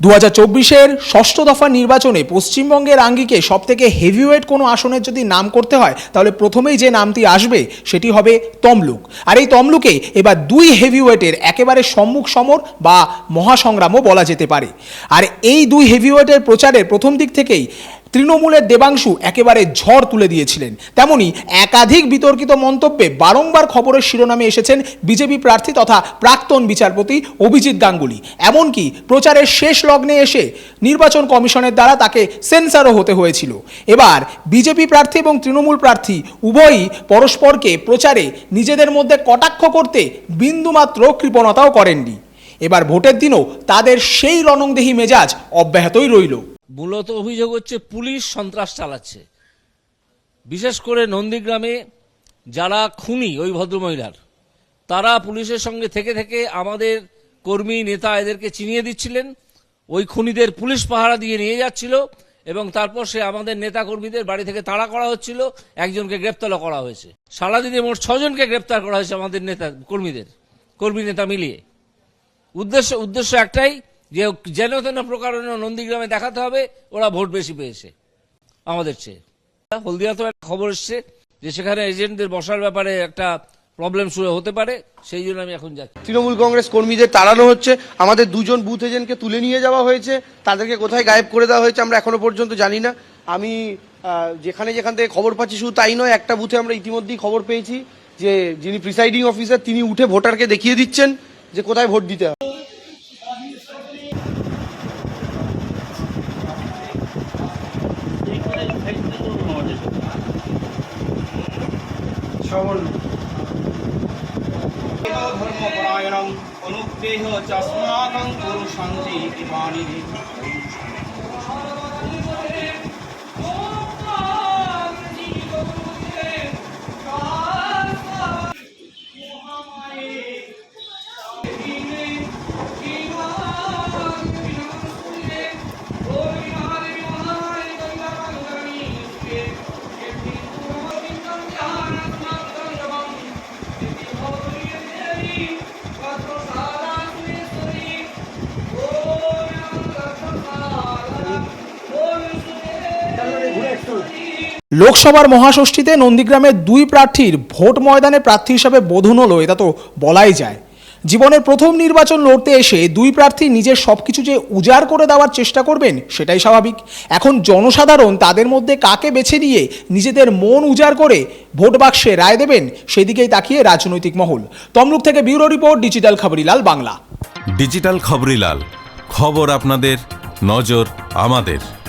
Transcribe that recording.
দু হাজার চব্বিশের ষষ্ঠ দফা নির্বাচনে পশ্চিমবঙ্গের আঙ্গিকে সব থেকে হেভিওয়েট কোনো আসনের যদি নাম করতে হয়, তাহলে প্রথমেই যে নামটি আসবে, সেটি হবে তমলুক। আর এই তমলুকে এবার দুই হেভিওয়েটের একেবারে সম্মুখ সমর বা মহাসংগ্রামও বলা যেতে পারে। আর এই দুই হেভিওয়েটের প্রচারের প্রথম দিক থেকেই তৃণমূলের দেবাংশু একেবারে ঝড় তুলে দিয়েছিলেন। তেমনি একাধিক বিতর্কিত মন্তব্যে বারংবার খবরের শিরোনামে এসেছেন বিজেপি প্রার্থী তথা প্রাক্তন বিচারপতি অভিজিৎ গাঙ্গুলি। এমনকি প্রচারের শেষ লগ্নে এসে নির্বাচন কমিশনের দ্বারা তাকে সেন্সারও হতে হয়েছিল। এবার বিজেপি প্রার্থী এবং তৃণমূল প্রার্থী উভয়ই পরস্পরকে প্রচারে নিজেদের মধ্যে কটাক্ষ করতে বিন্দুমাত্র কৃপণতাও করেননি। এবার ভোটের দিনও তাদের সেই রণংদেহী মেজাজ অব্যাহতই রইল। মূলত অভিযোগ হচ্ছে পুলিশ সন্ত্রাস চালাচ্ছে। বিশেষ করে নন্দীগ্রামে যারা খুনি ওই ভদ্রমহিলার, তারা পুলিশের সঙ্গে থেকে থেকে আমাদের কর্মী নেতা এদেরকে চিনিয়ে দিচ্ছিলেন। ওই খুনিদের পুলিশ পাহারা দিয়ে নিয়ে যাচ্ছিল এবং তারপর সে আমাদের নেতা কর্মীদের বাড়ি থেকে তাড়া করা হচ্ছিল, একজনকে গ্রেপ্তারও করা হয়েছে। সারাদিনে মোট ছজনকে গ্রেপ্তার করা হয়েছে আমাদের নেতা কর্মীদের, কর্মী নেতা মিলিয়ে। উদ্দেশ্য উদ্দেশ্য একটাই যে যেন তেন প্রকারণ নন্দীগ্রামে দেখাতে হবে, ওরা ভোট বেশি পেয়েছে, আমাদের চেয়ে। হলদিয়াতেও একটা খবর এসছে যে সেখানে এজেন্টদের বসার ব্যাপারে একটা প্রবলেম শুরু হতে পারে, সেই জন্য আমি এখন যাচ্ছি। তৃণমূল কংগ্রেস কর্মীদের তাড়ানো হচ্ছে, আমাদের দুজন বুথ এজেন্টকে তুলে নিয়ে যাওয়া হয়েছে, তাদেরকে কোথায় গায়েব করে দেওয়া হয়েছে আমরা এখনও পর্যন্ত জানি না। আমি যেখানে যেখান থেকে খবর পাচ্ছি শুধু তাই নয়, একটা বুথে আমরা ইতিমধ্যেই খবর পেয়েছি যে যিনি প্রিসাইডিং অফিসার, তিনি উঠে ভোটারকে দেখিয়ে দিচ্ছেন যে কোথায় ভোট দিতে হবে। ধর্মপরায়ণম অনুগ্রেহ চস্মাকং কুরু সঞ্জীতি বাণী লোকসভার মহাষষ্ঠীতে নন্দীগ্রামের দুই প্রার্থীর ভোট ময়দানে প্রার্থী হিসাবে বোধন হলো, এটা তো বলাই যায়। জীবনের প্রথম নির্বাচন লড়তে এসে দুই প্রার্থী নিজের সব কিছু যে উজাড় করে দেওয়ার চেষ্টা করবেন, সেটাই স্বাভাবিক। এখন জনসাধারণ তাদের মধ্যে কাকে বেছে নিয়ে নিজেদের মন উজাড় করে ভোট বাক্সে রায় দেবেন, সেদিকেই তাকিয়ে রাজনৈতিক মহল। তমলুক থেকে bureau report, digital Khaborilal Bangla. Digital Khaborilal খবর আপনাদের, নজর আমাদের।